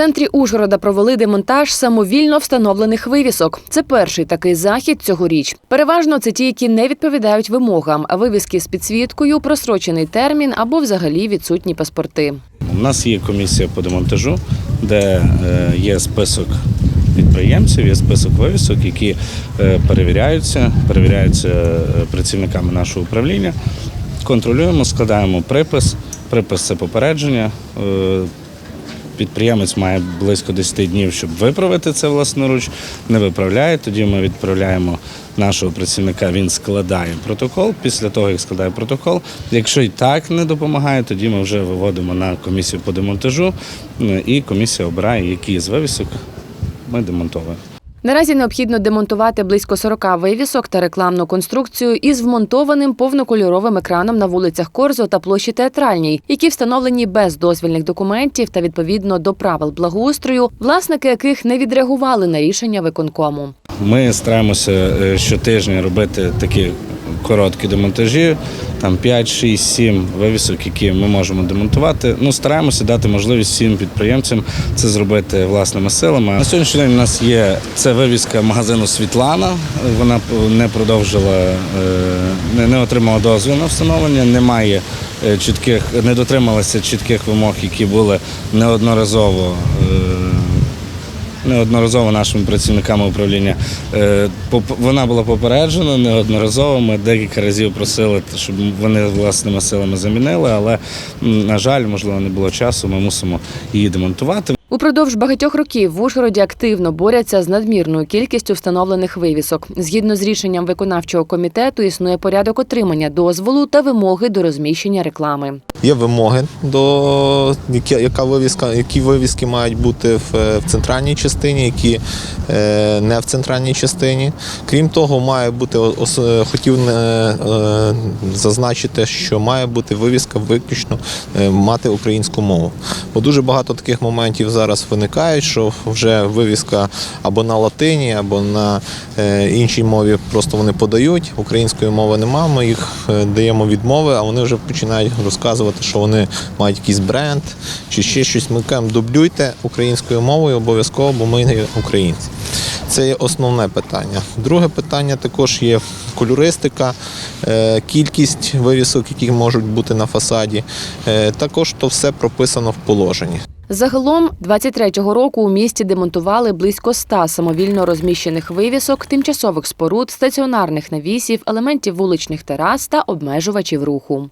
центрі Ужгорода провели демонтаж самовільно встановлених вивісок. Це перший такий захід цьогоріч. Переважно це ті, які не відповідають вимогам, а вивіски з підсвіткою, просрочений термін або взагалі відсутні паспорти. У нас є комісія по демонтажу, де е, є список підприємців, є список вивісок, які е, перевіряються, перевіряються е, працівниками нашого управління. Контролюємо, складаємо припис. Припис це попередження. Підприємець має близько 10 днів, щоб виправити це власноруч. Не виправляє. Тоді ми відправляємо нашого працівника. Він складає протокол. Після того, як складає протокол, якщо і так не допомагає, тоді ми вже виводимо на комісію по демонтажу, е, і комісія обирає, які з вивісок ми демонтовуємо. Наразі необхідно демонтувати близько 40 вивісок та рекламну конструкцію із вмонтованим повнокольоровим екраном на вулицях Корзо та площі Театральній, які встановлені без дозвільних документів та відповідно до правил благоустрою, власники яких не відреагували на рішення виконкому. Ми стараємося е, щотижня робити такі короткі демонтажі, там 5, 6, 7 вивісок, які ми можемо демонтувати. Ну, стараємося дати можливість всім підприємцям це зробити власними силами. На сьогоднішній день у нас є це вивіска магазину Світлана. Вона не продовжила, е, не, отримала дозвіл на встановлення, немає е, чітких, не дотрималася чітких вимог, які були неодноразово. Неодноразово нашими працівниками управління. Е, Вона була попереджена неодноразово. Ми декілька разів просили, щоб вони власними силами замінили, але, на жаль, можливо, не було часу. Ми мусимо її демонтувати. Упродовж багатьох років в Ужгороді активно борються з надмірною кількістю встановлених вивісок. Згідно з рішенням виконавчого комітету, існує порядок отримання дозволу та вимоги до розміщення реклами. Є вимоги до яка вивіска, які вивіски мають бути в, в центральній частині, які е, не в центральній частині. Крім того, має бути ос- е, хотів е, е, зазначити, що має бути вивіска виключно е, мати українську мову. Бо дуже багато таких моментів зараз виникають, що вже вивіска або на латині, або на е, іншій мові просто вони подають. Української мови нема. Ми їх е, даємо відмови, а вони вже починають розказувати, що вони мають якийсь бренд чи ще щось. Ми кажемо, дублюйте українською мовою обов'язково, бо ми є українці. Це є основне питання. Друге питання також є кольористика, е, кількість вивісок, які можуть бути на фасаді. Е, Також то все прописано в положенні. Загалом 23-го року у місті демонтували близько 100 самовільно розміщених вивісок, тимчасових споруд, стаціонарних навісів, елементів вуличних терас та обмежувачів руху.